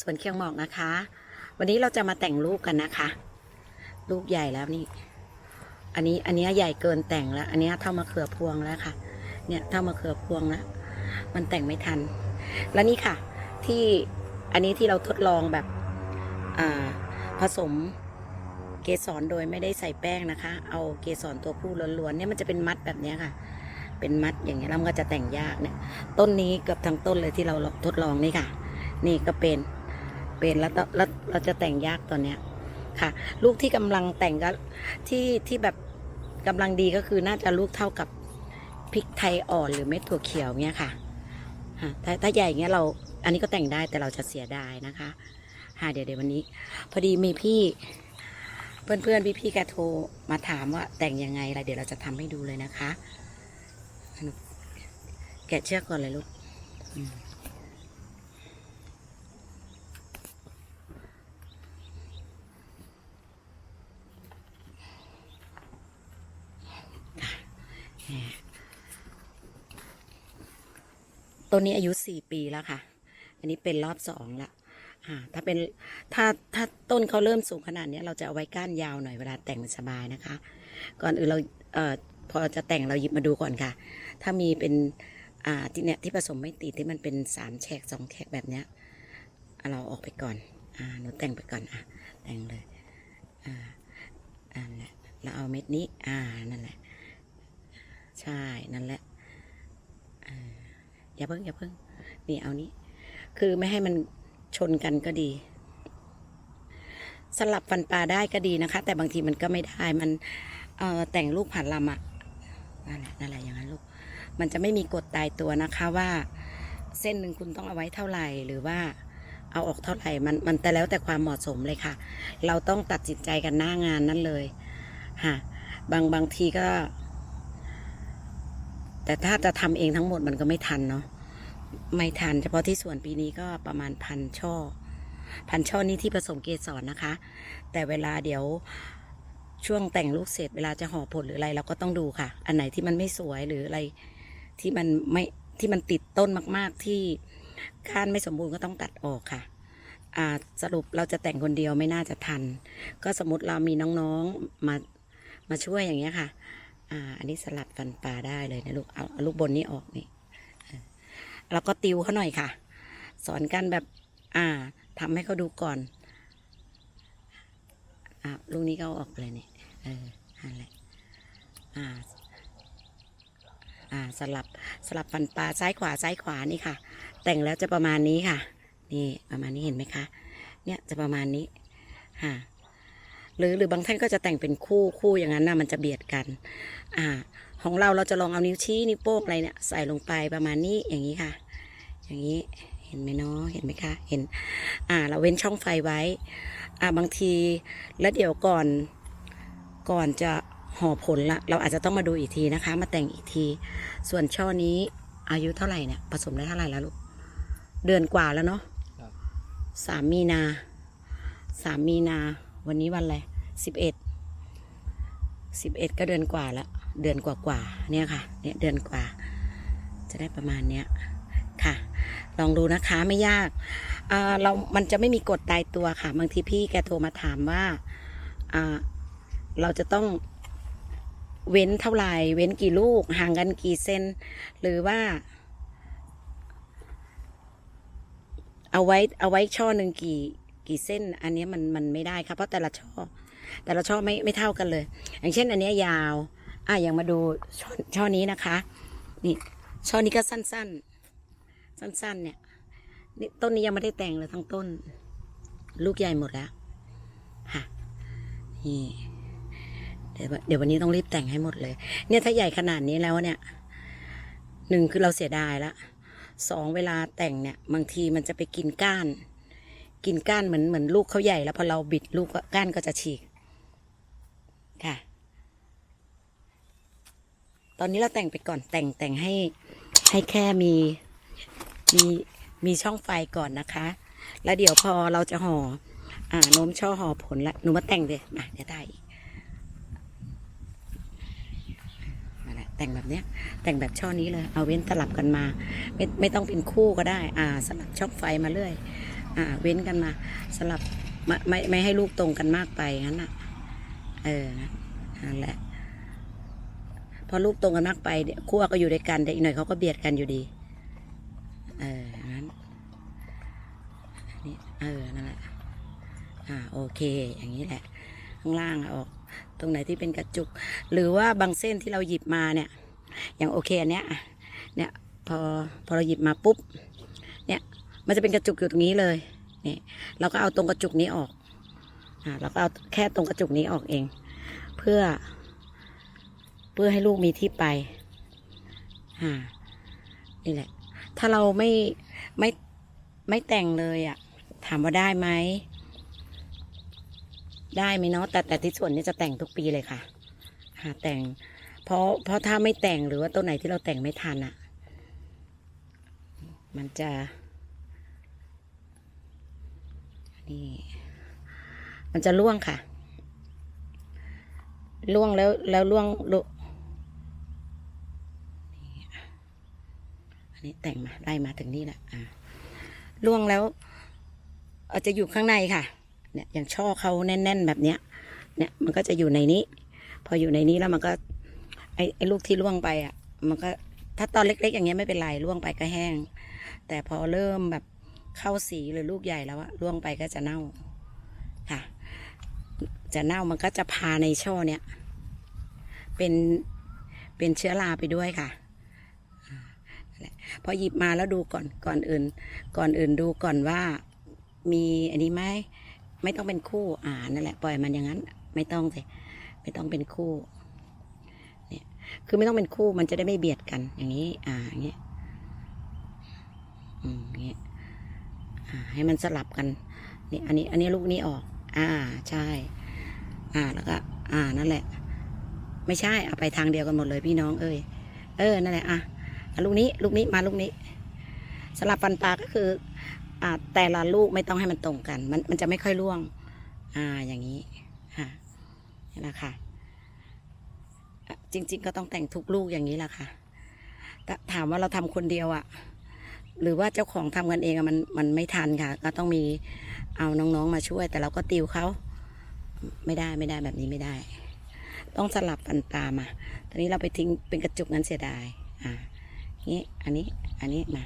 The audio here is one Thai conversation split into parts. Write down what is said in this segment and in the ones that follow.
สวนเคียงหมอกนะคะ วันนี้เราจะมาแต่งลูกกันนะคะ ลูกใหญ่แล้วนี่ อันนี้อันนี้ใหญ่เกินแต่งแล้ว อันนี้เท่ามะเขือพวงแล้วค่ะ เนี่ยเท่ามะเขือพวงแล้ว มันแต่งไม่ทัน แล้วนี่ค่ะ ที่อันนี้ที่เราทดลองแบบผสมเกสรโดยไม่ได้ใส่แป้งนะคะ เอาเกสรตัวผู้ล้วนๆเนี่ยมันจะเป็นมัดแบบนี้ค่ะ เป็นมัดอย่างเงี้ยแล้วมันก็จะแต่งยากเนี่ย ต้นนี้เกือบทั้งต้นเลยที่เราทดลองนี่ค่ะ นี่ก็เป็น เป็นแล้วแล้วเราจะแต่งยากตอนเนี้ยค่ะ ลูกที่กำลังแต่งก็ที่ที่แบบกำลังดีก็คือน่าจะลูกเท่ากับพริกไทยอ่อนหรือเม็ดถั่วเขียวเงี้ยค่ะถ้าถ้าใหญ่เงี้ยเราอันนี้ก็แต่งได้แต่เราจะเสียดายนะคะค่ะเดี๋ยวเดี๋ยววันนี้ พอดีมีพี่เพื่อนเพื่อนพี่พี่ๆแกโทรมาถามว่าแต่งยังไงอะไรเดี๋ยวเราจะทำให้ดูเลยนะคะแกะเชือกก่อนเลยลูก ต้นนี้อายุสี่ปีแล้วค่ะ อันนี้เป็นรอบสองละถ้าเป็นถ้าถ้าต้นเขาเริ่มสูงขนาดนี้เราจะเอาไว้ก้านยาวหน่อยเวลาแต่งมันสบายนะคะ ก่อนอื่นเราเอ่อพอจะแต่งเราหยิบมาดูก่อนค่ะ ถ้ามีเป็นอ่าที่เนี้ยที่ผสมไม่ติดที่มันเป็นสามแฉกสองแฉกแบบเนี้ยเราออกไปก่อนอ่าหนูแต่งไปก่อนอะแต่งเลยอ่าอันและเราเอาเม็ดนี้อ่านั่นแหละ ใช่นั่นแหละอย่าเพิ่งอย่าเพิ่งนี่เอานี้ คือไม่ให้มันชนกันก็ดี สลับฟันปลาได้ก็ดีนะคะ แต่บางทีมันก็ไม่ได้มันเออแต่งลูกผ่านลำอะนั่นแหละนั่นแหละอย่างนั้นลูกมันจะไม่มีกฎตายตัวนะคะว่าเส้นหนึ่งคุณต้องเอาไว้เท่าไหร่หรือว่าเอาออกเท่าไหร่มันมันแต่แล้วแต่ความเหมาะสมเลยค่ะ เราต้องตัดสินใจกันหน้างานนั้นเลยค่ะบางบางทีก็ แต่ถ้าจะทำเองทั้งหมดมันก็ไม่ทันเนาะไม่ทัน เฉพาะที่สวนปีนี้ก็ประมาณพันช่อ พันช่อนี้ที่ผสมเกสรนะคะ แต่เวลาเดี๋ยวช่วงแต่งลูกเสร็จเวลาจะห่อผลหรืออะไรเราก็ต้องดูค่ะ อันไหนที่มันไม่สวยหรืออะไรที่มันไม่ที่มันติดต้นมากๆที่ก้านไม่สมบูรณ์ก็ต้องตัดออกค่ะสรุปเราจะแต่งคนเดียวไม่น่าจะทัน ก็สมมติเรามีน้องๆมามาช่วยอย่างเงี้ยค่ะ อ่า อันนี้สลัดฟันปลาได้เลยนะลูก เอาลูกบนนี้ออกนี่เออแล้วก็ติวเขาหน่อยค่ะ สอนกันแบบ อ่าทำให้เขาดูก่อน อ่าลูกนี้ก็เอาออกเลยนี่เออนั่นแหละอ่า อ่า สลับ สลับฟันปลาซ้ายขวาซ้ายขวานี่ค่ะ แต่งแล้วจะประมาณนี้ค่ะ นี่ประมาณนี้เห็นไหมคะ เนี่ยจะประมาณนี้ ค่ะ หรือหรือบางท่านก็จะแต่งเป็นคู่คู่อย่างนั้นนะมันจะเบียดกัน อ่า ของเราเราจะลองเอานิ้วชี้นิ้วโป้งอะไรเนี่ยใส่ลงไปประมาณนี้อย่างนี้ค่ะ อย่างนี้เห็นไหมเนาะเห็นไหมคะเห็น อ่า เราเว้นช่องไฟไว้ อ่าบางทีแล้วเดี๋ยวก่อนก่อนจะห่อผลละเราอาจจะต้องมาดูอีกทีนะคะ มาแต่งอีกที ส่วนช่อนี้อายุเท่าไหร่เนี่ยผสมได้เท่าไหร่แล้วลูกเดือนกว่าแล้วเนาะครับสามมีนา สามมีนา วันนี้วันอะไร สิบเอ็ดสิบเอ็ดก็เดือนกว่าล้วเดือนกว่ากว่าเนี่ยค่ะเนี่ยเดือนกว่า จะได้ประมาณเนี้ยค่ะ ลองดูนะคะไม่ยากอ่าเรามันจะไม่มีกฎตายตัวค่ะ บางทีพี่แกโทรมาถามว่าอ่าเราจะต้องเว้นเท่าไหร่ เว้นกี่ลูก ห่างกันกี่เซน หรือว่า เอาไว้เอาไว้ช่อหนึ่งกี่กี่เส้น อันนี้มันมันไม่ได้ครับเพราะแต่ละช่อ แต่ละช่อไม่ไม่เท่ากันเลย อย่างเช่นอันนี้ยาว อะอย่างมาดูช่อช่อนี้นะคะ นี่ช่อนี้ก็สั้น ๆ สั้นๆ เนี่ยนี่ต้นนี้ยังไม่ได้แต่งเลยทั้งต้น ลูกใหญ่หมดแล้วค่ะนี่เดี๋ยวเดี๋ยววันนี้ต้องรีบแต่งให้หมดเลย เนี่ยถ้าใหญ่ขนาดนี้แล้วเนี่ยหนึ่งคือเราเสียดายละสองเวลาแต่งเนี่ย บางทีมันจะไปกินก้าน กินก้านเหมือนเหมือนลูกเขาใหญ่แล้วพอเราบิดลูกก็ก้านก็จะฉีก ค่ะ ตอนนี้เราแต่งไปก่อนแต่งแต่งให้ให้แค่มีมีมีช่องไฟก่อนนะคะ แล้วเดี๋ยวพอเราจะห่ออ่าโน้มช่อห่อผลละหนูมาแต่งเดี๋ยมาเดี๋ยวได้แหละแต่งแบบเนี้ย แต่งแบบช่อนี้เลย เอาเว้นสลับกันมา ไม่ไม่ต้องเป็นคู่ก็ได้ อ่า สลับช่องไฟมาเรื่อย อ่า เว้นกันมา สลับไม่ไม่ให้ลูกตรงกันมากไปงั้นน่ะ เออนั่นแหละ พอลูกตรงกันมากไปเดี๋ยวขั้วก็อยู่ด้วยกันแต่อีกหน่อยเขาก็เบียดกันอยู่ดี เอองั้นนี่เออนั่นแหละอ่าโอเค อย่างนี้แหละ ข้างล่างออก ตรงไหนที่เป็นกระจุก หรือว่าบางเส้นที่เราหยิบมาเนี่ย อย่างโอเคอันเนี้ยเนี่ยพอพอเราหยิบมาปุ๊บ เนี่ย มันจะเป็นกระจุกอยู่ตรงนี้เลย เนี่ย เราก็เอาตรงกระจุกนี้ออก อ่าเราก็เอาแค่ตรงกระจุกนี้ออกเอง เพื่อ เพื่อให้ลูกมีที่ไปอ่านี่แหละ ถ้าเราไม่ไม่ไม่แต่งเลยอะ่ะ ถามว่าได้ไหมได้ไหมเนาะแต่แต่ที่ส่วนนี้จะแต่งทุกปีเลยค่ะ หาแต่ง เพราะเพราะถ้าไม่แต่งหรือว่าตัวไหนที่เราแต่งไม่ทันอะ่ะ มันจะนี่ มันจะล่วงค่ะ ล่วงแล้วแล้วล่วงลุนี่อันนี้แต่งมาได้มาถึงนี่แหละอ่าล่วงแล้วอาจจะอยู่ข้างในค่ะ เนี่ยอย่างช่อเขาแน่น ๆ แบบเนี้ย เนี่ยมันก็จะอยู่ในนี้ พออยู่ในนี้แล้วมันก็ไอ้ไอ้ลูกที่ล่วงไปอะ มันก็ถ้าตอนเล็ก ๆ อย่างเงี้ยไม่เป็นไรล่วงไปก็แห้ง แต่พอเริ่มแบบเข้าสีหรือลูกใหญ่แล้วอะล่วงไปก็จะเน่า จะเน่ามันก็จะพาในช่อเนี้ยเป็นเป็นเชื้อราไปด้วยค่ะพอหยิบมาแล้วดูก่อนก่อนอื่น ก่อนอื่นดูก่อนว่ามีอันนี้ไหมไม่ต้องเป็นคู่อ่านั่นแหละปล่อยมันอย่างนั้น ไม่ต้องสิไม่ต้องเป็นคู่เนี่ยคือไม่ต้องเป็นคู่มันจะได้ไม่เบียดกันอย่างนี้ อ่าอย่างนี้อืมอย่างนี้อ่าให้มันสลับกันนี่อันนี้ อันนี้ลูกนี้ออก อ่าใช่ อ่าแล้วก็ อ่านั่นแหละ ไม่ใช่เอาไปทางเดียวกันหมดเลยพี่น้องเอ้ยเออนั่นแหละอะลูกนี้ ลูกนี้มาลูกนี้สลับฟันปลาก็คือ อ่า แต่ละลูกไม่ต้องให้มันตรงกัน มันมันจะไม่ค่อยร่วง อ่าอย่างนี้ค่ะนี่แหละค่ะจริง ๆ ก็ต้องแต่งทุกลูกอย่างนี้แหละค่ะแต่ถามว่าเราทำคนเดียวอะหรือว่าเจ้าของทำกันเองอะมันมันไม่ทันค่ะ ก็ต้องมีเอาน้องๆมาช่วย แต่เราก็ติวเขา ไม่ได้ไม่ได้แบบนี้ไม่ได้ ต้องสลับฟันปลามาตอนนี้เราไปทิ้งเป็นกระจุกนั้นเสียดายอ่านี้อันนี้อันนี้มา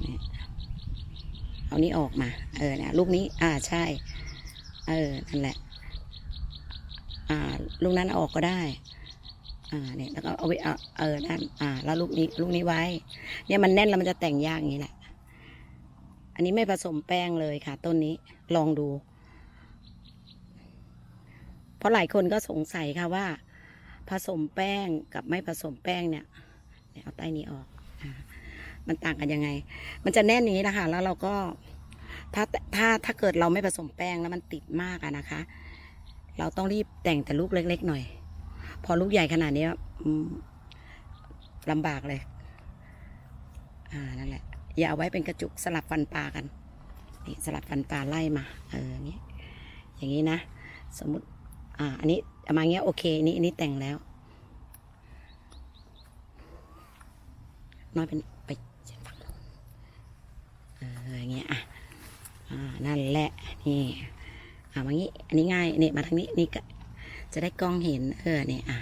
เนี่ยเอานี้ออกมา เออเนี่ยลูกนี้อ่าใช่ เออนั่นแหละ อ่าลูกนั้นออกก็ได้อ่าเนี่ยแล้วก็เอาไว้เอาเออนั่นอ่า แล้วลูกนี้ลูกนี้ไว้ เนี่ยมันแน่นแล้วมันจะแต่งยากอย่างนี้แหละ อันนี้ไม่ผสมแป้งเลยค่ะ ต้นนี้ลองดู ราะหลายคนก็สงสัยค่ะว่า ผสมแป้งกับไม่ผสมแป้งเนี่ยเอาใต้นี้ออกมันต่างกันยังไง มันจะแน่นอย่างนี้นะคะ แล้วเราก็ถ้าถ้าถ้าเกิดเราไม่ผสมแป้งแล้วมันติดมากอะนะคะ เราต้องรีบแต่งแต่ลูกเล็ก ๆ หน่อย พอลูกใหญ่ขนาดนี้ลำบากเลย อ่านั่นแหละ อย่าเอาไว้เป็นกระจุกสลับฟันปลากันนี่สลับฟันปลาไล่มา เอออย่างนี้อย่างนี้นะ สมมติ อ่า อันนี้มาเงี้ยโอเคนี่อันนี้แต่งแล้ว น้อยเป็นไปเส้นฝั่งนู้นเอออย่างเงี้ยอะอ่านั่นแหละนี่อ่ามางี้ อันนี้ง่ายนี่มาทางนี้นี่ก็จะได้กล้องเห็นเออเนี่ยอะ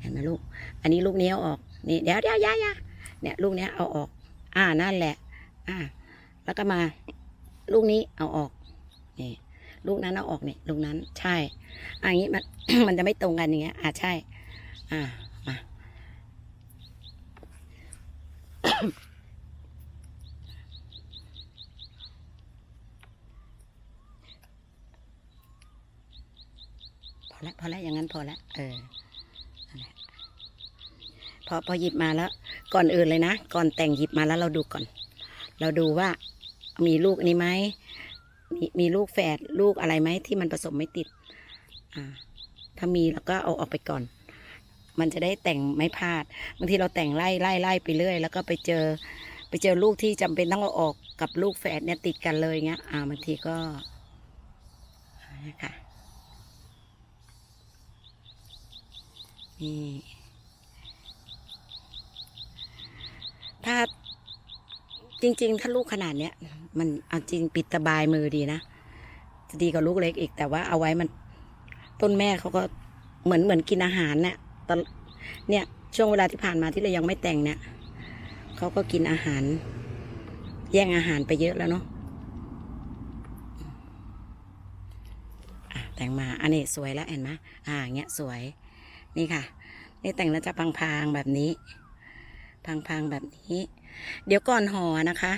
เห็นไหมลูก อันนี้ลูกเนี้เอาออกนี่เดี๋ยวเดี๋ยวยายาเนี่ยลูกเนี้ยเอาออก อ่านั่นแหละ อ่าแล้วก็มา ลูกนี้เอาออกนี่ ลูกนั้นเอาออกเนี่ยลูกนั้นใช่อะอย่างนี้มันมันจะไม่ตรงกันอย่างเงี้ยอ่าใช่ อ่ามาพอแล้วพอแล้วอย่างนั้นพอแล้วเออพอพอหยิบมาแล้ว ก่อนอื่นเลยนะ ก่อนแต่งหยิบมาแล้วเราดูก่อน เราดูว่ามีลูกอันนี้ไหม มีลูกแฝดลูกอะไรไหมที่มันผสมไม่ติด อ่า ถ้ามีเราก็เอาออกไปก่อน มันจะได้แต่งไม่พลาดบางทีเราแต่งไล่ไล่ไล่ไปเรื่อย แล้วก็ไปเจอ ไปเจอลูกที่จำเป็นต้องเอาออกกับลูกแฝดเนี่ยติดกันเลยเงี้ย อ่าบางทีก็นะคะนี่ถ้าจริง ๆ ถ้าลูกขนาดเนี้ย มันเอาจริงปิดสบายมือดีนะจะดีกว่าลูกเล็กอีก แต่ว่าเอาไว้มัน ต้นแม่เขาก็เหมือนเหมือนกินอาหารเนี่ยตอนเนี่ยช่วงเวลาที่ผ่านมาที่เรายังไม่แต่งเนี่ยเขาก็กินอาหาร แย่งอาหารไปเยอะแล้วเนาะะแต่งมาอันนี้สวยแล้วเห็นไหมอ่าอย่างเงี้ยสวย นี่ค่ะ นี่แต่งแล้วจะพังๆแบบนี้ พังๆแบบนี้ เดี๋ยวก่อนห่อนะคะ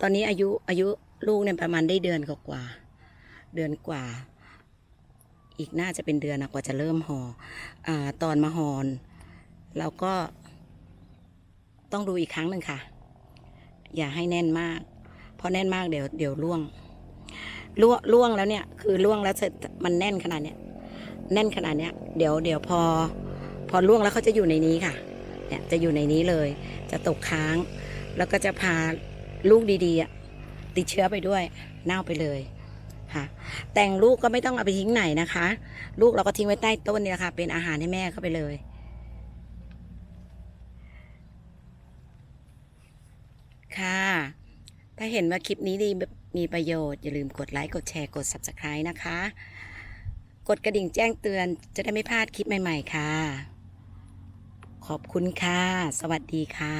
ตอนนี้อายุอายุลูกเนี่ยประมาณได้เดือนกว่าเดือนกว่า อีกน่าจะเป็นเดือนนะกว่าจะเริ่มห่ออ่ตอนมาหอนเราก็ต้องดูอีกครั้งหนึ่งค่ะ อย่าให้แน่นมาก เพราะแน่นมากเดี๋ยวเดี๋ยวล่วงล่วงล่วงแล้วเนี่ย คือล่วงแล้วเสร็จมันแน่นขนาดเนี้ยแน่นขนาดเนี้ยเดี๋ยวเดี๋ยวพอ พอล่วงแล้วเขาจะอยู่ในนี้ค่ะ เนี่ยจะอยู่ในนี้เลย จะตกค้าง แล้วก็จะพาลูกดีๆติดเชื้อไปด้วยเน่าไปเลยค่ะ แต่งลูกก็ไม่ต้องเอาไปทิ้งไหนนะคะ ลูกเราก็ทิ้งไว้ใต้ต้นนี่ยค่ะ เป็นอาหารให้แม่เข้าไปเลยค่ะ ถ้าเห็นว่าคลิปนี้ดีมีประโยชน์ อย่าลืมกดไลค์กดแชร์กด Subscribe นะคะ กดกระดิ่งแจ้งเตือนจะได้ไม่พลาดคลิปใหม่ ๆ ค่ะ ขอบคุณค่ะ สวัสดีค่ะ